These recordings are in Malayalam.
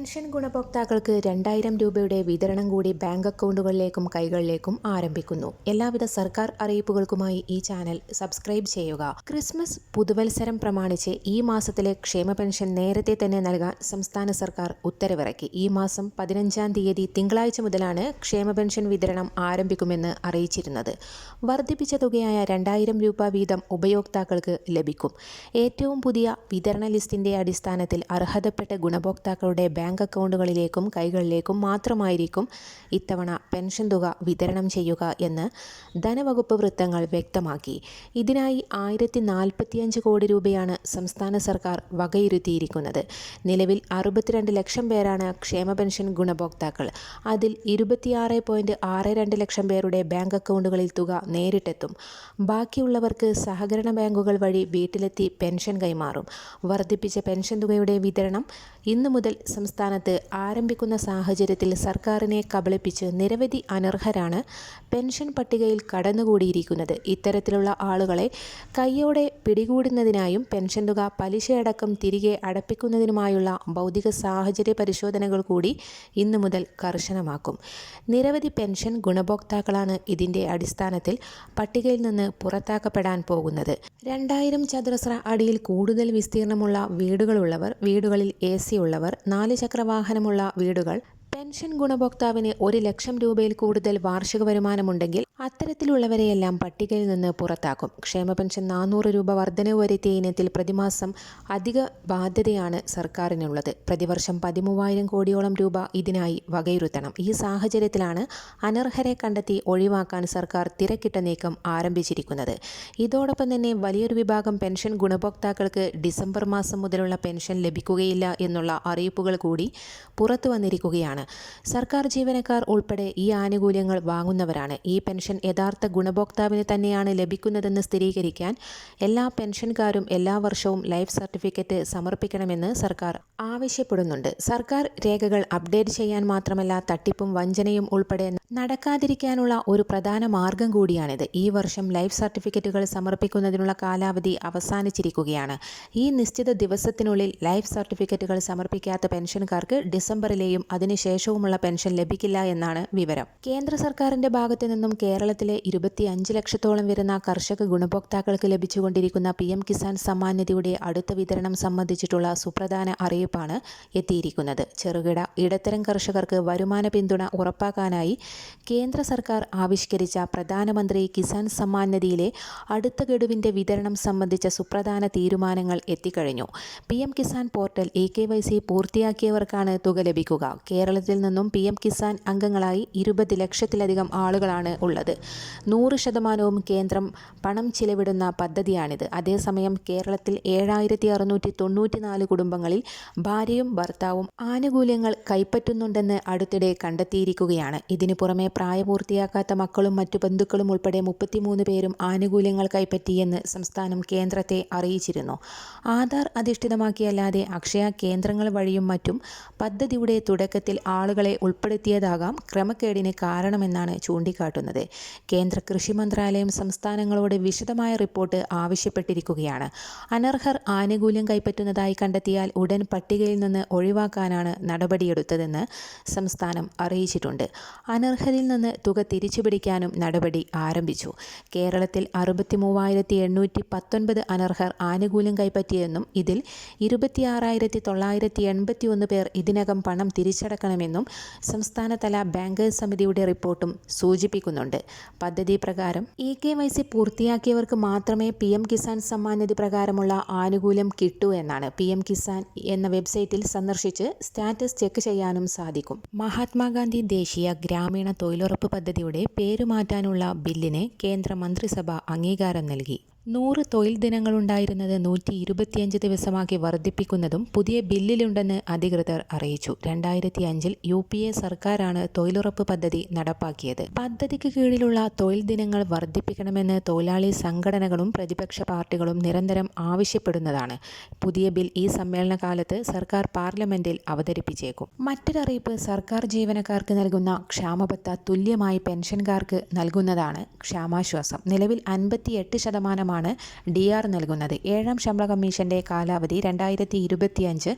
പെൻഷൻ ഗുണഭോക്താക്കൾക്ക് രണ്ടായിരം രൂപയുടെ വിതരണം കൂടി ബാങ്ക് അക്കൗണ്ടുകളിലേക്കും കൈകളിലേക്കും ആരംഭിക്കുന്നു. എല്ലാവിധ സർക്കാർ അറിയിപ്പുകൾക്കുമായി ഈ ചാനൽ സബ്സ്ക്രൈബ് ചെയ്യുക. ക്രിസ്മസ് പുതുവത്സരം പ്രമാണിച്ച് ഈ മാസത്തിലെ ക്ഷേമ പെൻഷൻ നേരത്തെ തന്നെ നൽകാൻ സംസ്ഥാന സർക്കാർ ഉത്തരവിറക്കി. ഈ മാസം പതിനഞ്ചാം തീയതി തിങ്കളാഴ്ച മുതലാണ് ക്ഷേമ പെൻഷൻ വിതരണം ആരംഭിക്കുമെന്ന് അറിയിച്ചിരുന്നത്. വർദ്ധിപ്പിച്ച തുകയായ രണ്ടായിരം രൂപ വീതം ഉപയോക്താക്കൾക്ക് ലഭിക്കും. ഏറ്റവും പുതിയ വിതരണ ലിസ്റ്റിന്റെ അടിസ്ഥാനത്തിൽ അർഹതപ്പെട്ട ഗുണഭോക്താക്കളുടെ ബാങ്ക് അക്കൗണ്ടുകളിലേക്കും കൈകളിലേക്കും മാത്രമായിരിക്കും ഇത്തവണ പെൻഷൻ തുക വിതരണം ചെയ്യുക എന്ന് ധനവകുപ്പ് വൃത്തങ്ങൾ വ്യക്തമാക്കി. ഇതിനായി ആയിരത്തി നാൽപ്പത്തിയഞ്ച് കോടി രൂപയാണ് സംസ്ഥാന സർക്കാർ വകയിരുത്തിയിരിക്കുന്നത്. നിലവിൽ അറുപത്തിരണ്ട് ലക്ഷം പേരാണ് ക്ഷേമ പെൻഷൻ ഗുണഭോക്താക്കൾ. അതിൽ ഇരുപത്തിയാറ് പോയിന്റ് ആറ് രണ്ട് ലക്ഷം പേരുടെ ബാങ്ക് അക്കൗണ്ടുകളിൽ തുക നേരിട്ടെത്തും. ബാക്കിയുള്ളവർക്ക് സഹകരണ ബാങ്കുകൾ വഴി വീട്ടിലെത്തി പെൻഷൻ കൈമാറും. വർദ്ധിപ്പിച്ച പെൻഷൻ തുകയുടെ വിതരണം ഇന്നു മുതൽ സംസ്ഥാനത്ത് ആരംഭിക്കുന്ന സാഹചര്യത്തിൽ സർക്കാരിനെ കബളിപ്പിച്ച് നിരവധി അനർഹരാണ് പെൻഷൻ പട്ടികയിൽ കടന്നുകൂടിയിരിക്കുന്നത്. ഇത്തരത്തിലുള്ള ആളുകളെ കയ്യോടെ പിടികൂടുന്നതിനായും പെൻഷൻ തുക പലിശയടക്കം തിരികെ അടപ്പിക്കുന്നതിനുമായുള്ള ഭൗതിക സാഹചര്യ പരിശോധനകൾ കൂടി ഇന്നു മുതൽ കർശനമാക്കും. നിരവധി പെൻഷൻ ഗുണഭോക്താക്കളാണ് ഇതിന്റെ അടിസ്ഥാനത്തിൽ പട്ടികയിൽ നിന്ന് പുറത്താക്കപ്പെടാൻ പോകുന്നത്. രണ്ടായിരം ചതുരശ്ര അടിയിൽ കൂടുതൽ വിസ്തീർണമുള്ള വീടുകളുള്ളവർ വീടുകളിൽ എ സി ഉള്ളവർ നാല് ചക്രവാഹനമുള്ള വീടുകൾ പെൻഷൻ ഗുണഭോക്താവിന് ഒരു ലക്ഷം രൂപയിൽ കൂടുതൽ വാർഷിക വരുമാനമുണ്ടെങ്കിൽ അത്തരത്തിലുള്ളവരെയെല്ലാം പട്ടികയിൽ നിന്ന് പുറത്താക്കും. ക്ഷേമ പെൻഷൻ നാനൂറ് രൂപ വർധനവ് വരുത്തിയ ഇനത്തിൽ പ്രതിമാസം അധിക ബാധ്യതയാണ് സർക്കാരിനുള്ളത്. പ്രതിവർഷം പതിമൂവായിരം കോടിയോളം രൂപ ഇതിനായി വകയിരുത്തണം. ഈ സാഹചര്യത്തിലാണ് അനർഹരെ കണ്ടെത്തി ഒഴിവാക്കാൻ സർക്കാർ തിരക്കിട്ട നീക്കം ആരംഭിച്ചിരിക്കുന്നത്. ഇതോടൊപ്പം തന്നെ വലിയൊരു വിഭാഗം പെൻഷൻ ഗുണഭോക്താക്കൾക്ക് ഡിസംബർ മാസം മുതലുള്ള പെൻഷൻ ലഭിക്കുകയില്ല എന്നുള്ള അറിയിപ്പുകൾ കൂടി പുറത്തു വന്നിരിക്കുകയാണ് സർക്കാർ ജീവനക്കാർ ഉൾപ്പെടെ ഈ ആനുകൂല്യങ്ങൾ വാങ്ങുന്നവരാണ്. ഈ പെൻഷൻ യഥാർത്ഥ ഗുണഭോക്താവിന് തന്നെയാണ് ലഭിക്കുന്നതെന്ന് സ്ഥിരീകരിക്കാൻ എല്ലാ പെൻഷൻകാരും എല്ലാ വർഷവും ലൈഫ് സർട്ടിഫിക്കറ്റ് സമർപ്പിക്കണമെന്ന് സർക്കാർ ആവശ്യപ്പെടുന്നുണ്ട്. സർക്കാർ രേഖകൾ അപ്ഡേറ്റ് ചെയ്യാൻ മാത്രമല്ല തട്ടിപ്പും വഞ്ചനയും ഉൾപ്പെടെ നടക്കാതിരിക്കാനുള്ള ഒരു പ്രധാന മാർഗം കൂടിയാണിത്. ഈ വർഷം ലൈഫ് സർട്ടിഫിക്കറ്റുകൾ സമർപ്പിക്കുന്നതിനുള്ള കാലാവധി അവസാനിച്ചിരിക്കുകയാണ്. ഈ നിശ്ചിത ദിവസത്തിനുള്ളിൽ ലൈഫ് സർട്ടിഫിക്കറ്റുകൾ സമർപ്പിക്കാത്ത പെൻഷൻകാർക്ക് ഡിസംബറിലെയും അതിനുശേഷവുമുള്ള പെൻഷൻ ലഭിക്കില്ല എന്നാണ് വിവരം. കേന്ദ്ര സർക്കാരിന്റെ ഭാഗത്തു നിന്നും കേരളത്തിലെ ഇരുപത്തി അഞ്ച് ലക്ഷത്തോളം വരുന്ന കർഷക ഗുണഭോക്താക്കൾക്ക് ലഭിച്ചുകൊണ്ടിരിക്കുന്ന പി എം കിസാൻ സമ്മാൻ നിധിയുടെ അടുത്ത വിതരണം സംബന്ധിച്ചിട്ടുള്ള സുപ്രധാന അറിയിപ്പാണ് എത്തിയിരിക്കുന്നത്. ചെറുകിട ഇടത്തരം കർഷകർക്ക് വരുമാന പിന്തുണ ഉറപ്പാക്കാനായി കേന്ദ്ര സർക്കാർ ആവിഷ്കരിച്ച പ്രധാനമന്ത്രി കിസാൻ സമ്മാൻ നിധിയിലെ അടുത്ത ഗഡുവിന്റെ വിതരണം സംബന്ധിച്ച സുപ്രധാന തീരുമാനങ്ങൾ എത്തിക്കഴിഞ്ഞു. P M Kisan portal E K Y C പൂർത്തിയാക്കിയവർക്കാണ് തുക ലഭിക്കുക. കേരളത്തിൽ നിന്നും പി എം കിസാൻ അംഗങ്ങളായി ഇരുപത് ലക്ഷത്തിലധികം ആളുകളാണ് ഉള്ളത്. നൂറ് ശതമാനവും കേന്ദ്രം പണം ചിലവിടുന്ന പദ്ധതിയാണിത്. അതേസമയം കേരളത്തിൽ ഏഴായിരത്തി അറുന്നൂറ്റി തൊണ്ണൂറ്റിനാല് കുടുംബങ്ങളിൽ ഭാര്യയും ഭർത്താവും ആനുകൂല്യങ്ങൾ കൈപ്പറ്റുന്നുണ്ടെന്ന് അടുത്തിടെ കണ്ടെത്തിയിരിക്കുകയാണ്. ഇതിനു പുറമെ പ്രായപൂർത്തിയാക്കാത്ത മക്കളും മറ്റു ബന്ധുക്കളും ഉൾപ്പെടെ മുപ്പത്തിമൂന്ന് പേരും ആനുകൂല്യങ്ങൾ കൈപ്പറ്റിയെന്ന് സംസ്ഥാനം കേന്ദ്രത്തെ അറിയിച്ചിരുന്നു. ആധാർ അധിഷ്ഠിതമാക്കിയല്ലാതെ അക്ഷയ കേന്ദ്രങ്ങൾ വഴിയും മറ്റും പദ്ധതിയുടെ തുടക്കത്തിൽ ആളുകളെ ഉൾപ്പെടുത്തിയതാകാം ക്രമക്കേടിന് കാരണമെന്നാണ് ചൂണ്ടിക്കാട്ടുന്നത്. കേന്ദ്ര കൃഷി മന്ത്രാലയം സംസ്ഥാനങ്ങളോട് വിശദമായ റിപ്പോർട്ട് ആവശ്യപ്പെട്ടിരിക്കുകയാണ്. അനർഹർ ആനുകൂല്യം കൈപ്പറ്റുന്നതായി കണ്ടെത്തിയാൽ ഉടൻ പട്ടികയിൽ നിന്ന് ഒഴിവാക്കാനാണ് നടപടിയെടുത്തതെന്ന് സംസ്ഥാനം അറിയിച്ചിട്ടുണ്ട്. അനർഹരിൽ നിന്ന് തുക തിരിച്ചുപിടിക്കാനും നടപടി ആരംഭിച്ചു. കേരളത്തിൽ അറുപത്തി മൂവായിരത്തി എണ്ണൂറ്റി പത്തൊൻപത് അനർഹർ ആനുകൂല്യം കൈപ്പറ്റിയെന്നും ഇതിൽ ഇരുപത്തിയാറായിരത്തി തൊള്ളായിരത്തി എൺപത്തി ഒന്ന് പേർ ഇതിനകം പണം തിരിച്ചടക്കണമെന്നും സംസ്ഥാനതല ബാങ്കേഴ്സ് സമിതിയുടെ റിപ്പോർട്ടും സൂചിപ്പിക്കുന്നുണ്ട്. പദ്ധതി പ്രകാരം ഇ കെ വൈ സി പൂർത്തിയാക്കിയവർക്ക് മാത്രമേ പി എം കിസാൻ സമ്മാൻ നിധി പ്രകാരമുള്ള ആനുകൂല്യം കിട്ടൂ എന്നാണ് പി എം കിസാൻ എന്ന വെബ്സൈറ്റിൽ സന്ദർശിച്ച് സ്റ്റാറ്റസ് ചെക്ക് ചെയ്യാനും സാധിക്കും. മഹാത്മാഗാന്ധി ദേശീയ ഗ്രാമീണ തൊഴിലുറപ്പ് പദ്ധതിയുടെ പേരുമാറ്റാനുള്ള ബില്ലിന് കേന്ദ്ര മന്ത്രിസഭ അംഗീകാരം നൽകി. നൂറ് തൊഴിൽ ദിനങ്ങളുണ്ടായിരുന്നത് നൂറ്റി ഇരുപത്തിയഞ്ച് ദിവസമാക്കി വർദ്ധിപ്പിക്കുന്നതും പുതിയ ബില്ലിലുണ്ടെന്ന് അധികൃതർ അറിയിച്ചു. രണ്ടായിരത്തി അഞ്ചിൽ യു പി എ സർക്കാരാണ് തൊഴിലുറപ്പ് പദ്ധതി നടപ്പാക്കിയത്. പദ്ധതിക്ക് കീഴിലുള്ള തൊഴിൽ ദിനങ്ങൾ വർദ്ധിപ്പിക്കണമെന്ന് തൊഴിലാളി സംഘടനകളും പ്രതിപക്ഷ പാർട്ടികളും നിരന്തരം ആവശ്യപ്പെടുന്നതാണ്. പുതിയ ബിൽ ഈ സമ്മേളന കാലത്ത് സർക്കാർ പാർലമെന്റിൽ അവതരിപ്പിച്ചേക്കും. മറ്റൊരറിയിപ്പ് സർക്കാർ ജീവനക്കാർക്ക് നൽകുന്ന ക്ഷാമബത്ത തുല്യമായി പെൻഷൻകാർക്ക് നൽകുന്നതാണ് ക്ഷാമാശ്വാസം. നിലവിൽ അൻപത്തിയെട്ട് ശതമാനമാണ് ശേഷമാണ് ഡി ആർ നൽകുന്നത്. ഏഴാം ശമ്പള കമ്മീഷന്റെ കാലാവധി രണ്ടായിരത്തി ഇരുപത്തിയഞ്ച്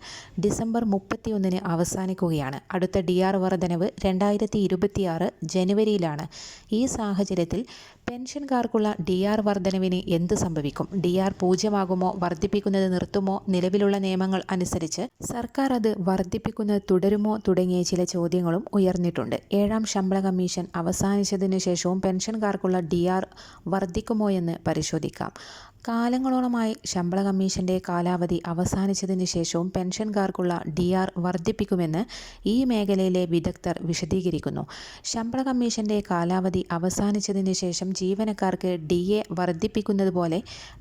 ഡിസംബർ മുപ്പത്തിയൊന്നിന് അവസാനിക്കുകയാണ്. അടുത്ത ഡി ആർ വർധനവ് രണ്ടായിരത്തി ഇരുപത്തിയാറ് ജനുവരിയിലാണ്. ഈ സാഹചര്യത്തിൽ പെൻഷൻകാർക്കുള്ള ഡി ആർ വർധനവിന് എന്ത് സംഭവിക്കും? ഡി ആർ പൂജ്യമാകുമോ? വർദ്ധിപ്പിക്കുന്നത് നിർത്തുമോ? നിലവിലുള്ള നിയമങ്ങൾ അനുസരിച്ച് സർക്കാർ അത് വർദ്ധിപ്പിക്കുന്നത് തുടരുമോ? തുടങ്ങിയ ചില ചോദ്യങ്ങളും ഉയർന്നിട്ടുണ്ട്. ഏഴാം ശമ്പള കമ്മീഷൻ അവസാനിച്ചതിനു ശേഷവും പെൻഷൻകാർക്കുള്ള ഡി ആർ വർദ്ധിക്കുമോ എന്ന് പരിശോധിക്കാം. കൊടുക്കാം കാലങ്ങളോളമായി ശമ്പള കമ്മീഷന്റെ കാലാവധി അവസാനിച്ചതിന് ശേഷവും പെൻഷൻകാർക്കുള്ള ഡി ആർ വർദ്ധിപ്പിക്കുമെന്ന് ഈ മേഖലയിലെ വിദഗ്ധർ വിശദീകരിക്കുന്നു. ശമ്പള കമ്മീഷന്റെ കാലാവധി അവസാനിച്ചതിന് ശേഷം ജീവനക്കാർക്ക് ഡി എ വർദ്ധിപ്പിക്കുന്നത് പോലെ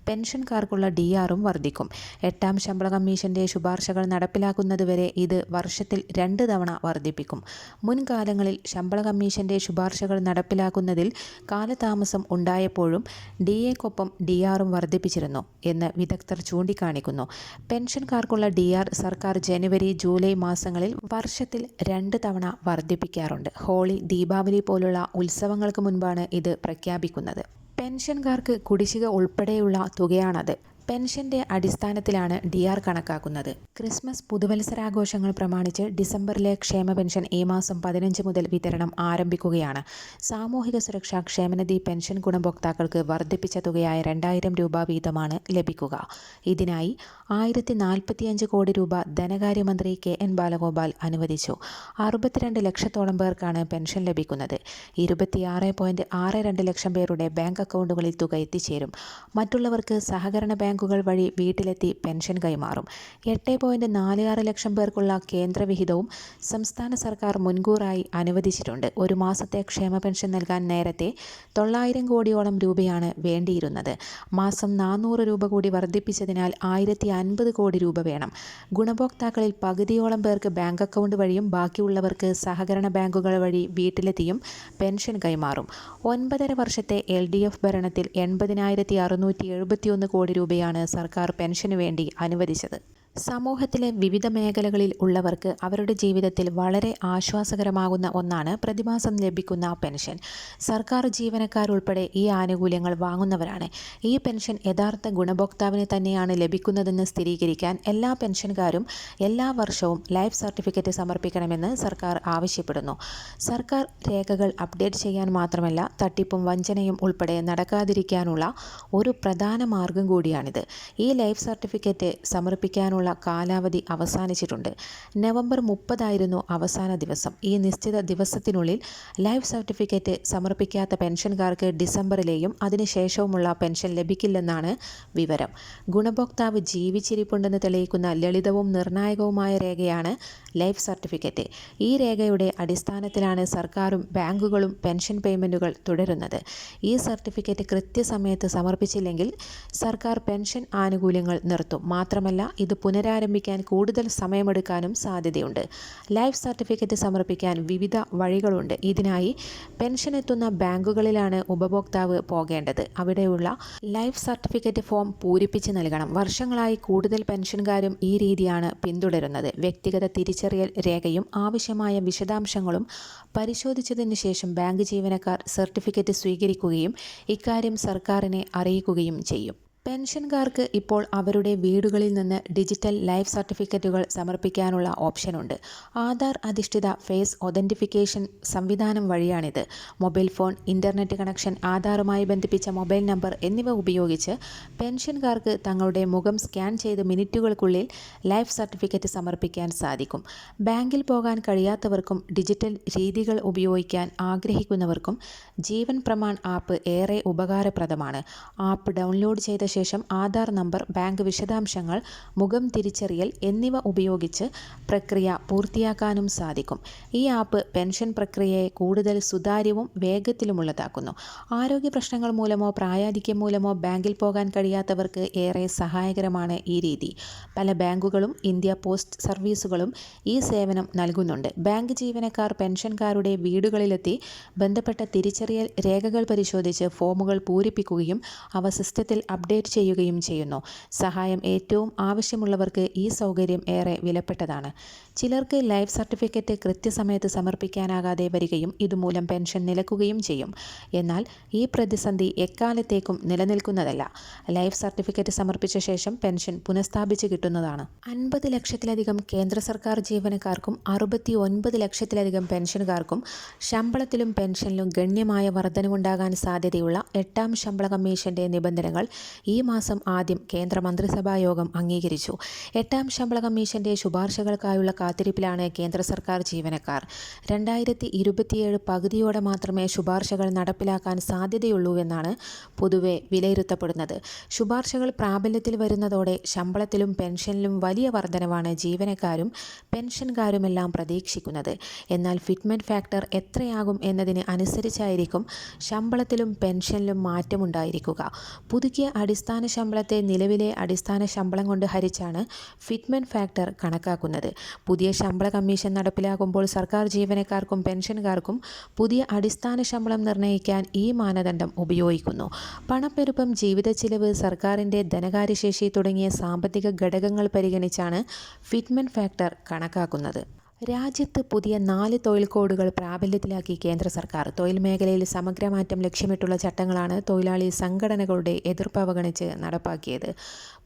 പെൻഷൻകാർക്കുള്ള ഡി ആറും വർദ്ധിക്കും. എട്ടാം ശമ്പള കമ്മീഷന്റെ ശുപാർശകൾ നടപ്പിലാക്കുന്നതുവരെ ഇത് വർഷത്തിൽ രണ്ട് തവണ വർദ്ധിപ്പിക്കും. മുൻകാലങ്ങളിൽ ശമ്പള കമ്മീഷന്റെ ശുപാർശകൾ നടപ്പിലാക്കുന്നതിൽ കാലതാമസം ഉണ്ടായപ്പോഴും ഡി എക്കൊപ്പം ഡി ആറും വർദ്ധിപ്പിച്ചിരുന്നു എന്ന് വിദഗ്ധർ ചൂണ്ടിക്കാണിക്കുന്നു. പെൻഷൻകാർക്കുള്ള ഡി ആർ സർക്കാർ ജനുവരി ജൂലൈ മാസങ്ങളിൽ വർഷത്തിൽ രണ്ട് തവണ വർദ്ധിപ്പിക്കാറുണ്ട്. ഹോളി ദീപാവലി പോലുള്ള ഉത്സവങ്ങൾക്ക് മുൻപാണ് ഇത് പ്രഖ്യാപിക്കുന്നത്. പെൻഷൻകാർക്ക് കുടിശ്ശിക ഉൾപ്പെടെയുള്ള തുകയാണത്. പെൻഷന്റെ അടിസ്ഥാനത്തിലാണ് ഡി ആർ കണക്കാക്കുന്നത്. ക്രിസ്മസ് പുതുവത്സരാഘോഷങ്ങൾ പ്രമാണിച്ച് ഡിസംബറിലെ ക്ഷേമ പെൻഷൻ ഈ മാസം പതിനഞ്ച് മുതൽ വിതരണം ആരംഭിക്കുകയാണ്. സാമൂഹിക സുരക്ഷാ ക്ഷേമനിധി പെൻഷൻ ഗുണഭോക്താക്കൾക്ക് വർദ്ധിപ്പിച്ച തുകയായ രണ്ടായിരം രൂപ വീതമാണ് ലഭിക്കുക. ഇതിനായി ആയിരത്തി നാൽപ്പത്തിയഞ്ച് കോടി രൂപ ധനകാര്യമന്ത്രി കെ എൻ ബാലഗോപാൽ അനുവദിച്ചു. അറുപത്തിരണ്ട് ലക്ഷത്തോളം പേർക്കാണ് പെൻഷൻ ലഭിക്കുന്നത്. ഇരുപത്തിയാറ് പോയിന്റ് ആറ് രണ്ട് ലക്ഷം പേരുടെ ബാങ്ക് അക്കൗണ്ടുകളിൽ തുക എത്തിച്ചേരും. മറ്റുള്ളവർക്ക് സഹകരണ ബാങ്കുകൾ വഴി വീട്ടിലെത്തി പെൻഷൻ കൈമാറും. എട്ട് പോയിന്റ് നാല് ആറ് ലക്ഷം പേർക്കുള്ള കേന്ദ്രവിഹിതവും സംസ്ഥാന സർക്കാർ മുൻകൂറായി അനുവദിച്ചിട്ടുണ്ട്. ഒരു മാസത്തെ ക്ഷേമ പെൻഷൻ നൽകാൻ നേരത്തെ തൊള്ളായിരം കോടിയോളം രൂപയാണ് വേണ്ടിയിരുന്നത്. മാസം നാനൂറ് രൂപ കൂടി വർദ്ധിപ്പിച്ചതിനാൽ ആയിരത്തി അൻപത് കോടി രൂപ വേണം. ഗുണഭോക്താക്കളിൽ പകുതിയോളം പേർക്ക് ബാങ്ക് അക്കൗണ്ട് വഴിയും ബാക്കിയുള്ളവർക്ക് സഹകരണ ബാങ്കുകൾ വഴി വീട്ടിലെത്തിയും പെൻഷൻ കൈമാറും. ഒൻപതര വർഷത്തെ എൽ ഡി എഫ് ഭരണത്തിൽ എൺപതിനായിരത്തി അറുന്നൂറ്റി എഴുപത്തിയൊന്ന് കോടി രൂപയാണ് സർക്കാർ പെൻഷന് വേണ്ടി അനുവദിച്ചത് സമൂഹത്തിലെ വിവിധ മേഖലകളിൽ ഉള്ളവർക്ക് അവരുടെ ജീവിതത്തിൽ വളരെ ആശ്വാസകരമാകുന്ന ഒന്നാണ് പ്രതിമാസം ലഭിക്കുന്ന പെൻഷൻ. സർക്കാർ ജീവനക്കാരുൾപ്പെടെ ഈ ആനുകൂല്യങ്ങൾ വാങ്ങുന്നവരാണ്. ഈ പെൻഷൻ യഥാർത്ഥ ഗുണഭോക്താവിന് തന്നെയാണ് ലഭിക്കുന്നതെന്ന് സ്ഥിരീകരിക്കാൻ എല്ലാ പെൻഷൻകാരും എല്ലാ വർഷവും ലൈഫ് സർട്ടിഫിക്കറ്റ് സമർപ്പിക്കണമെന്ന് സർക്കാർ ആവശ്യപ്പെടുന്നു. സർക്കാർ രേഖകൾ അപ്ഡേറ്റ് ചെയ്യാൻ മാത്രമല്ല തട്ടിപ്പും വഞ്ചനയും ഉൾപ്പെടെ നടക്കാതിരിക്കാനുള്ള ഒരു പ്രധാന മാർഗം കൂടിയാണിത്. ഈ ലൈഫ് സർട്ടിഫിക്കറ്റ് സമർപ്പിക്കാനുള്ള ഉള്ള കാലാവധി അവസാനിച്ചിട്ടുണ്ട്. നവംബർ മുപ്പതായിരുന്നു അവസാന ദിവസം. ഈ നിശ്ചിത ദിവസത്തിനുള്ളിൽ ലൈഫ് സർട്ടിഫിക്കറ്റ് സമർപ്പിക്കാത്ത പെൻഷൻകാർക്ക് ഡിസംബറിലെയും അതിനുശേഷവുമുള്ള പെൻഷൻ ലഭിക്കില്ലെന്നാണ് വിവരം. ഗുണഭോക്താവ് ജീവിച്ചിരിപ്പുണ്ടെന്ന് തെളിയിക്കുന്ന ലളിതവും നിർണായകവുമായ രേഖയാണ് ലൈഫ് സർട്ടിഫിക്കറ്റ്. ഈ രേഖയുടെ അടിസ്ഥാനത്തിലാണ് സർക്കാരും ബാങ്കുകളും പെൻഷൻ പേയ്മെന്റുകൾ തുടരുന്നത്. ഈ സർട്ടിഫിക്കറ്റ് കൃത്യസമയത്ത് സമർപ്പിച്ചില്ലെങ്കിൽ സർക്കാർ പെൻഷൻ ആനുകൂല്യങ്ങൾ നിർത്തും. മാത്രമല്ല ഇത് പുനരാരംഭിക്കാൻ കൂടുതൽ സമയമെടുക്കാനും സാധ്യതയുണ്ട്. ലൈഫ് സർട്ടിഫിക്കറ്റ് സമർപ്പിക്കാൻ വിവിധ വഴികളുണ്ട്. ഇതിനായി പെൻഷൻ എത്തുന്ന ബാങ്കുകളിലാണ് ഉപഭോക്താവ് പോകേണ്ടത്. അവിടെയുള്ള ലൈഫ് സർട്ടിഫിക്കറ്റ് ഫോം പൂരിപ്പിച്ച് നൽകണം. വർഷങ്ങളായി കൂടുതൽ പെൻഷൻകാരും ഈ രീതിയാണ് പിന്തുടരുന്നത്. വ്യക്തിഗത തിരിച്ചറിയൽ രേഖയും ആവശ്യമായ വിശദാംശങ്ങളും പരിശോധിച്ചതിന് ശേഷം ബാങ്ക് ജീവനക്കാർ സർട്ടിഫിക്കറ്റ് സ്വീകരിക്കുകയും ഇക്കാര്യം സർക്കാരിനെ അറിയിക്കുകയും ചെയ്യും. പെൻഷൻകാർക്ക് ഇപ്പോൾ അവരുടെ വീടുകളിൽ നിന്ന് ഡിജിറ്റൽ ലൈഫ് സർട്ടിഫിക്കറ്റുകൾ സമർപ്പിക്കാനുള്ള ഓപ്ഷനുണ്ട്. ആധാർ അധിഷ്ഠിത ഫേസ് ഒതന്റിഫിക്കേഷൻ സംവിധാനം വഴിയാണിത്. മൊബൈൽ ഫോൺ ഇന്റർനെറ്റ് കണക്ഷൻ ആധാറുമായി ബന്ധിപ്പിച്ച മൊബൈൽ നമ്പർ എന്നിവ ഉപയോഗിച്ച് പെൻഷൻകാർക്ക് തങ്ങളുടെ മുഖം സ്കാൻ ചെയ്ത് മിനിറ്റുകൾക്കുള്ളിൽ ലൈഫ് സർട്ടിഫിക്കറ്റ് സമർപ്പിക്കാൻ സാധിക്കും. ബാങ്കിൽ പോകാൻ കഴിയാത്തവർക്കും ഡിജിറ്റൽ രീതികൾ ഉപയോഗിക്കാൻ ആഗ്രഹിക്കുന്നവർക്കും ജീവൻ പ്രമാൺ ആപ്പ് ഏറെ ഉപകാരപ്രദമാണ്. ആപ്പ് ഡൗൺലോഡ് ചെയ്ത ശേഷം ആധാർ നമ്പർ ബാങ്ക് വിശദാംശങ്ങൾ മുഖം തിരിച്ചറിയൽ എന്നിവ ഉപയോഗിച്ച് പ്രക്രിയ പൂർത്തിയാക്കാനും സാധിക്കും. ഈ ആപ്പ് പെൻഷൻ പ്രക്രിയയെ കൂടുതൽ സുതാര്യവും വേഗത്തിലുമുള്ളതാക്കുന്നു. ആരോഗ്യ പ്രശ്നങ്ങൾ മൂലമോ പ്രായാധിക്യം മൂലമോ ബാങ്കിൽ പോകാൻ കഴിയാത്തവർക്ക് ഏറെ സഹായകരമാണ് ഈ രീതി. പല ബാങ്കുകളും ഇന്ത്യ പോസ്റ്റ് സർവീസുകളും ഈ സേവനം നൽകുന്നുണ്ട്. ബാങ്ക് ജീവനക്കാർ പെൻഷൻകാരുടെ വീടുകളിലെത്തി ബന്ധപ്പെട്ട തിരിച്ചറിയൽ രേഖകൾ പരിശോധിച്ച് ഫോമുകൾ പൂരിപ്പിക്കുകയും അവ സിസ്റ്റത്തിൽ അപ്ഡേറ്റ് അപ്ഡേറ്റ് ചെയ്യുകയും ചെയ്യുന്നു. സഹായം ഏറ്റവും ആവശ്യമുള്ളവർക്ക് ഈ സൗകര്യം ഏറെ വിലപ്പെട്ടതാണ്. ചിലർക്ക് ലൈഫ് സർട്ടിഫിക്കറ്റ് കൃത്യസമയത്ത് സമർപ്പിക്കാനാകാതെ വരികയും ഇതുമൂലം പെൻഷൻ നിലക്കുകയും ചെയ്യും. എന്നാൽ ഈ പ്രതിസന്ധി എക്കാലത്തേക്കും നിലനിൽക്കുന്നതല്ല. ലൈഫ് സർട്ടിഫിക്കറ്റ് സമർപ്പിച്ച ശേഷം പെൻഷൻ പുനഃസ്ഥാപിച്ച് കിട്ടുന്നതാണ്. അൻപത് ലക്ഷത്തിലധികം കേന്ദ്ര സർക്കാർ ജീവനക്കാർക്കും അറുപത്തി ഒൻപത് ലക്ഷത്തിലധികം പെൻഷൻകാർക്കും ശമ്പളത്തിലും പെൻഷനിലും ഗണ്യമായ വർധനവുണ്ടാകാൻ സാധ്യതയുള്ള എട്ടാം ശമ്പള കമ്മീഷന്റെ നിബന്ധനകൾ മാസം ആദ്യം കേന്ദ്ര മന്ത്രിസഭാ യോഗം അംഗീകരിച്ചു. എട്ടാം ശമ്പള കമ്മീഷന്റെ ശുപാർശകൾക്കായുള്ള കാത്തിരിപ്പിലാണ് കേന്ദ്ര സർക്കാർ ജീവനക്കാർ. രണ്ടായിരത്തി ഇരുപത്തിയേഴ് പകുതിയോടെ മാത്രമേ ശുപാർശകൾ നടപ്പിലാക്കാൻ സാധ്യതയുള്ളൂവെന്നാണ് പൊതുവെ വിലയിരുത്തപ്പെടുന്നത്. ശുപാർശകൾ പ്രാബല്യത്തിൽ വരുന്നതോടെ ശമ്പളത്തിലും പെൻഷനിലും വലിയ വർധനവാണ് ജീവനക്കാരും പെൻഷൻകാരുമെല്ലാം പ്രതീക്ഷിക്കുന്നത്. എന്നാൽ ഫിറ്റ്മെന്റ് ഫാക്ടർ എത്രയാകും എന്നതിന് അനുസരിച്ചായിരിക്കും ശമ്പളത്തിലും പെൻഷനിലും മാറ്റമുണ്ടായിരിക്കുക. പുതുക്കിയ അടിസ്ഥാന ശമ്പളത്തെ നിലവിലെ അടിസ്ഥാന ശമ്പളം കൊണ്ട് ഹരിച്ചാണ് ഫിറ്റ്മെന്റ് ഫാക്ടർ കണക്കാക്കുന്നത്. പുതിയ ശമ്പള കമ്മീഷൻ നടപ്പിലാകുമ്പോൾ സർക്കാർ ജീവനക്കാർക്കും പെൻഷൻകാർക്കും പുതിയ അടിസ്ഥാന ശമ്പളം നിർണയിക്കാൻ ഈ മാനദണ്ഡം ഉപയോഗിക്കുന്നു. പണപ്പെരുപ്പം ജീവിത ചിലവ് സർക്കാരിന്റെ ധനകാര്യശേഷി തുടങ്ങിയ സാമ്പത്തിക ഘടകങ്ങൾ പരിഗണിച്ചാണ് ഫിറ്റ്മെന്റ് ഫാക്ടർ കണക്കാക്കുന്നത്. രാജ്യത്ത് പുതിയ നാല് തൊഴിൽ കോഡുകൾ പ്രാബല്യത്തിലാക്കി കേന്ദ്ര സർക്കാർ. തൊഴിൽ മേഖലയിൽ സമഗ്രമാറ്റം ലക്ഷ്യമിട്ടുള്ള ചട്ടങ്ങളാണ് തൊഴിലാളി സംഘടനകളുടെ എതിർപ്പ് അവഗണിച്ച് നടപ്പാക്കിയത്.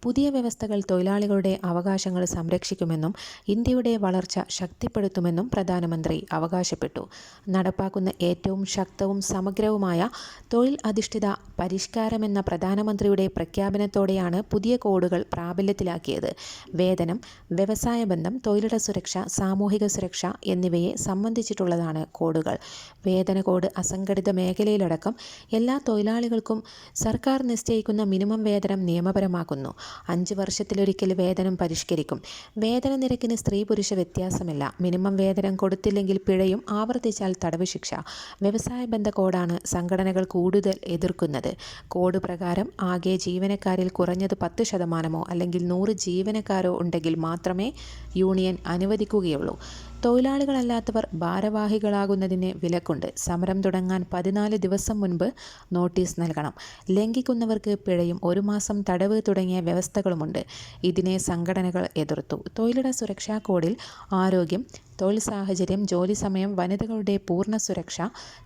പുതിയ വ്യവസ്ഥകൾ തൊഴിലാളികളുടെ അവകാശങ്ങൾ സംരക്ഷിക്കുമെന്നും ഇന്ത്യയുടെ വളർച്ച ശക്തിപ്പെടുത്തുമെന്നും പ്രധാനമന്ത്രി അവകാശപ്പെട്ടു. നടപ്പാക്കുന്ന ഏറ്റവും ശക്തവും സമഗ്രവുമായ തൊഴിൽ അധിഷ്ഠിത പരിഷ്കാരമെന്ന പ്രധാനമന്ത്രിയുടെ പ്രഖ്യാപനത്തോടെയാണ് പുതിയ കോഡുകൾ പ്രാബല്യത്തിലാക്കിയത്. വേതനം വ്യവസായ ബന്ധം തൊഴിലിട സുരക്ഷ സാമൂഹിക സുരക്ഷ എന്നിവയെ സംബന്ധിച്ചിട്ടുള്ളതാണ് കോഡുകൾ. വേതന കോഡ് അസംഘടിത മേഖലയിലടക്കം എല്ലാ തൊഴിലാളികൾക്കും സർക്കാർ നിശ്ചയിക്കുന്ന മിനിമം വേതനം നിയമപരമാക്കുന്നു. അഞ്ച് വർഷത്തിലൊരിക്കൽ വേതനം പരിഷ്കരിക്കും. വേതന നിരക്കിന് സ്ത്രീ പുരുഷ വ്യത്യാസമില്ല. മിനിമം വേതനം കൊടുത്തില്ലെങ്കിൽ പിഴയും ആവർത്തിച്ചാൽ തടവ് ശിക്ഷ. വ്യവസായ ബന്ധ കോഡാണ് സംഘടനകൾ കൂടുതൽ എതിർക്കുന്നത്. കോഡ് പ്രകാരം ആകെ ജീവനക്കാരിൽ കുറഞ്ഞത് പത്ത് ശതമാനമോ അല്ലെങ്കിൽ നൂറ് ജീവനക്കാരോ ഉണ്ടെങ്കിൽ മാത്രമേ യൂണിയൻ അനുവദിക്കുകയുള്ളൂ. തൊഴിലാളികളല്ലാത്തവർ ഭാരവാഹികളാകുന്നതിന് വിലക്കുണ്ട്. സമരം തുടങ്ങാൻ പതിനാല് ദിവസം മുൻപ് നോട്ടീസ് നൽകണം. ലംഘിക്കുന്നവർക്ക് പിഴയും ഒരു മാസം തടവ് തുടങ്ങിയ വ്യവസ്ഥകളുമുണ്ട്. ഇതിനെ സംഘടനകൾ എതിർത്തു. തൊഴിലിട സുരക്ഷാ കോഡിൽ ആരോഗ്യം തൊഴിൽ സാഹചര്യം ജോലി സമയം വനിതകളുടെ പൂർണ സുരക്ഷ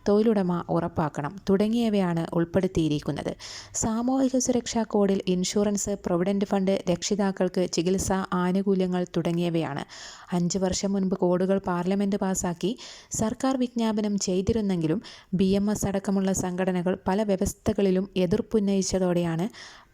തൊഴിലുടമ ഉറപ്പാക്കണം തുടങ്ങിയവയാണ് ഉൾപ്പെടുത്തിയിരിക്കുന്നത്. സാമൂഹിക സുരക്ഷാ കോഡിൽ ഇൻഷുറൻസ് പ്രൊവിഡന്റ് ഫണ്ട് രക്ഷിതാക്കൾക്ക് ചികിത്സാ ആനുകൂല്യങ്ങൾ തുടങ്ങിയവയാണ്. അഞ്ച് വർഷം മുൻപ് കോഡുകൾ പാർലമെന്റ് പാസാക്കി സർക്കാർ വിജ്ഞാപനം ചെയ്തിരുന്നെങ്കിലും ബി അടക്കമുള്ള സംഘടനകൾ പല വ്യവസ്ഥകളിലും എതിർപ്പുന്നയിച്ചതോടെയാണ്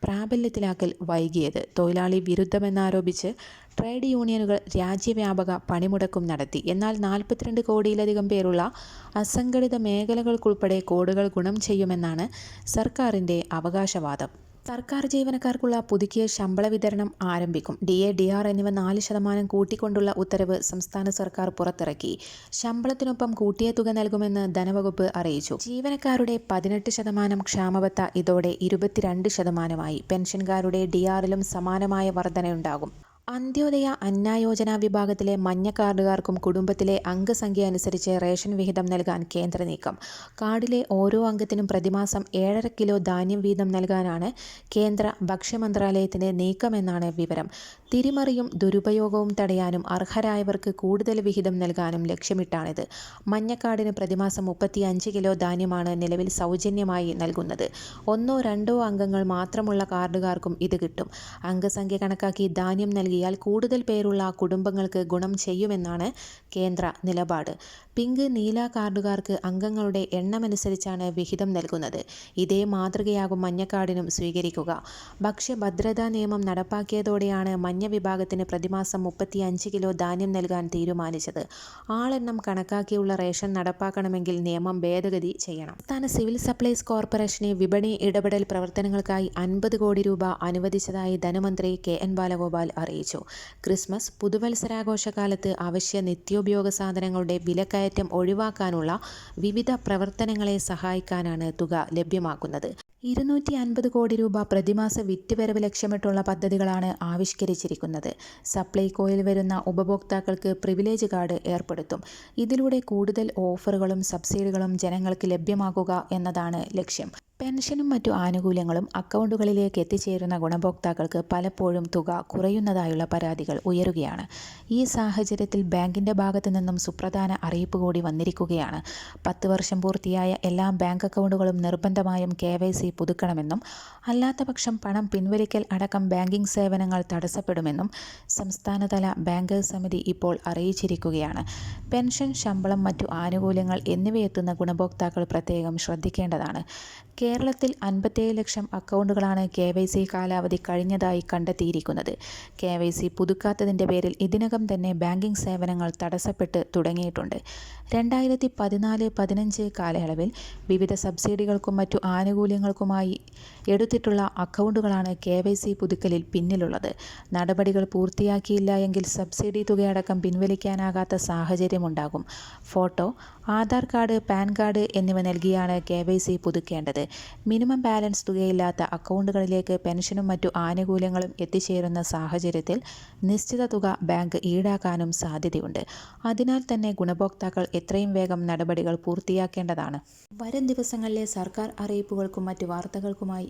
പ്രാബല്യത്തിലാക്കൽ വൈകിയത്. തൊഴിലാളി വിരുദ്ധമെന്നാരോപിച്ച് ട്രേഡ് യൂണിയനുകൾ രാജ്യവ്യാപക പണിമുടക്കും നടത്തി. എന്നാൽ നാൽപ്പത്തിരണ്ട് കോടിയിലധികം പേരുള്ള അസംഘടിത മേഖലകൾക്കുൾപ്പെടെ കോഡുകൾ ഗുണം ചെയ്യുമെന്നാണ് സർക്കാരിന്റെ അവകാശവാദം. സർക്കാർ ജീവനക്കാർക്കുള്ള പുതുക്കിയ ശമ്പള വിതരണം ആരംഭിക്കും. ഡി എ ഡി ആർ എന്നിവ നാല് ശതമാനം കൂട്ടിക്കൊണ്ടുള്ള ഉത്തരവ് സംസ്ഥാന സർക്കാർ പുറത്തിറക്കി. ശമ്പളത്തിനൊപ്പം കൂട്ടിയ തുക നൽകുമെന്ന് ധനവകുപ്പ് അറിയിച്ചു. ജീവനക്കാരുടെ പതിനെട്ട് ശതമാനം ക്ഷാമബത്ത ഇതോടെ ഇരുപത്തിരണ്ട് ശതമാനമായി. പെൻഷൻകാരുടെ ഡി ആറിലും സമാനമായ വർധനയുണ്ടാകും. അന്ത്യോദയ അന്നായോജന വിഭാഗത്തിലെ മഞ്ഞ കാർഡുകാർക്കും കുടുംബത്തിലെ അംഗസംഖ്യ അനുസരിച്ച് റേഷൻ വിഹിതം നൽകാൻ കേന്ദ്ര നീക്കം. കാർഡിലെ ഓരോ അംഗത്തിനും പ്രതിമാസം ഏഴര കിലോ ധാന്യം വീതം നൽകാനാണ് കേന്ദ്ര ഭക്ഷ്യമന്ത്രാലയത്തിന്റെ നീക്കമെന്നാണ് വിവരം. തിരിമറിയും ദുരുപയോഗവും തടയാനും അർഹരായവർക്ക് കൂടുതൽ വിഹിതം നൽകാനും ലക്ഷ്യമിട്ടാണിത്. മഞ്ഞക്കാർഡിന് പ്രതിമാസം മുപ്പത്തി അഞ്ച് കിലോ ധാന്യമാണ് നിലവിൽ സൗജന്യമായി നൽകുന്നത്. ഒന്നോ രണ്ടോ അംഗങ്ങൾ മാത്രമുള്ള കാർഡുകാർക്കും ഇത് കിട്ടും. അംഗസംഖ്യ കണക്കാക്കി ധാന്യം നൽകി നൽകിയാൽ കൂടുതൽ പേരുള്ള കുടുംബങ്ങൾക്ക് ഗുണം ചെയ്യുമെന്നാണ് കേന്ദ്ര നിലപാട്. പിങ്ക് നീല കാർഡുകാർക്ക് അംഗങ്ങളുടെ എണ്ണമനുസരിച്ചാണ് വിഹിതം നൽകുന്നത്. ഇതേ മാതൃകയാകും മഞ്ഞക്കാർഡിനും സ്വീകരിക്കുക. ഭക്ഷ്യഭദ്രതാ നിയമം നടപ്പാക്കിയതോടെയാണ് മഞ്ഞ വിഭാഗത്തിന് പ്രതിമാസം മുപ്പത്തി അഞ്ച് കിലോ ധാന്യം നൽകാൻ തീരുമാനിച്ചത്. ആളെണ്ണം കണക്കാക്കിയുള്ള റേഷൻ നടപ്പാക്കണമെങ്കിൽ നിയമം ഭേദഗതി ചെയ്യണം. സംസ്ഥാന സിവിൽ സപ്ലൈസ് കോർപ്പറേഷനെ വിപണി ഇടപെടൽ പ്രവർത്തനങ്ങൾക്കായി അൻപത് കോടി രൂപ അനുവദിച്ചതായി ധനമന്ത്രി കെ എൻ ബാലഗോപാൽ അറിയിച്ചു. അറിയിച്ചു ക്രിസ്മസ് പുതുവത്സരാഘോഷകാലത്ത് അവശ്യ നിത്യോപയോഗ സാധനങ്ങളുടെ വിലക്കയറ്റം ഒഴിവാക്കാനുള്ള വിവിധ പ്രവർത്തനങ്ങളെ സഹായിക്കാനാണ് തുക ലഭ്യമാക്കുന്നത്. ഇരുന്നൂറ്റി അൻപത് കോടി രൂപ പ്രതിമാസ വിറ്റുവരവ് ലക്ഷ്യമിട്ടുള്ള പദ്ധതികളാണ് ആവിഷ്കരിച്ചിരിക്കുന്നത്. സപ്ലൈകോയിൽ വരുന്ന ഉപഭോക്താക്കൾക്ക് പ്രിവിലേജ് കാർഡ് ഏർപ്പെടുത്തും. ഇതിലൂടെ കൂടുതൽ ഓഫറുകളും സബ്സിഡികളും ജനങ്ങൾക്ക് ലഭ്യമാക്കുക എന്നതാണ് ലക്ഷ്യം. പെൻഷനും മറ്റു ആനുകൂല്യങ്ങളും അക്കൗണ്ടുകളിലേക്ക് എത്തിച്ചേരുന്ന ഗുണഭോക്താക്കൾക്ക് പലപ്പോഴും തുക കുറയുന്നതായുള്ള പരാതികൾ ഉയരുകയാണ്. ഈ സാഹചര്യത്തിൽ ബാങ്കിന്റെ ഭാഗത്തു നിന്നും സുപ്രധാന അറിയിപ്പ് കൂടി വന്നിരിക്കുകയാണ്. പത്ത് വർഷം പൂർത്തിയായ എല്ലാ ബാങ്ക് അക്കൗണ്ടുകളും നിർബന്ധമായും കെ വൈ സി പുതുക്കണമെന്നും അല്ലാത്തപക്ഷം പണം പിൻവലിക്കൽ അടക്കം ബാങ്കിംഗ് സേവനങ്ങൾ തടസ്സപ്പെടുമെന്നും സംസ്ഥാനതല ബാങ്കേഴ്സ് സമിതി ഇപ്പോൾ അറിയിച്ചിരിക്കുകയാണ്. പെൻഷൻ ശമ്പളം മറ്റു ആനുകൂല്യങ്ങൾ എന്നിവയെത്തുന്ന ഗുണഭോക്താക്കൾ പ്രത്യേകം ശ്രദ്ധിക്കേണ്ടതാണ്. കേരളത്തിൽ അൻപത്തേഴ് ലക്ഷം അക്കൗണ്ടുകളാണ് കെ വൈ സി കാലാവധി കഴിഞ്ഞതായി കണ്ടെത്തിയിരിക്കുന്നത്. കെ വൈ സി പുതുക്കാത്തതിന്റെ പേരിൽ ഇതിനകം തന്നെ ബാങ്കിംഗ് സേവനങ്ങൾ തടസ്സപ്പെട്ട് തുടങ്ങിയിട്ടുണ്ട്. രണ്ടായിരത്തി പതിനാല് പതിനഞ്ച് കാലയളവിൽ വിവിധ സബ്സിഡികൾക്കും മറ്റു ആനുകൂല്യങ്ങൾക്കുമായി എടുത്തിട്ടുള്ള അക്കൗണ്ടുകളാണ് കെ വൈ സി പുതുക്കലിൽ പിന്നിലുള്ളത്. നടപടികൾ പൂർത്തിയാക്കിയില്ല എങ്കിൽ സബ്സിഡി തുകയടക്കം പിൻവലിക്കാനാകാത്ത സാഹചര്യമുണ്ടാകും. Photo Aadhaar card PAN card എന്നിവ നൽകിയാണ് കെ വൈ സി പുതുക്കേണ്ടത്. മിനിമം ബാലൻസ് തുകയില്ലാത്ത അക്കൗണ്ടുകളിലേക്ക് പെൻഷനും മറ്റു ആനുകൂല്യങ്ങളും എത്തിച്ചേരുന്ന സാഹചര്യത്തിൽ നിശ്ചിത തുക ബാങ്ക് ഈടാക്കാനും സാധ്യതയുണ്ട്. അതിനാൽ തന്നെ ഗുണഭോക്താക്കൾ എത്രയും വേഗം നടപടികൾ പൂർത്തിയാക്കേണ്ടതാണ്. വരും ദിവസങ്ങളിലെ സർക്കാർ അറിയിപ്പുകൾക്കും മറ്റു വാർത്തകൾക്കുമായി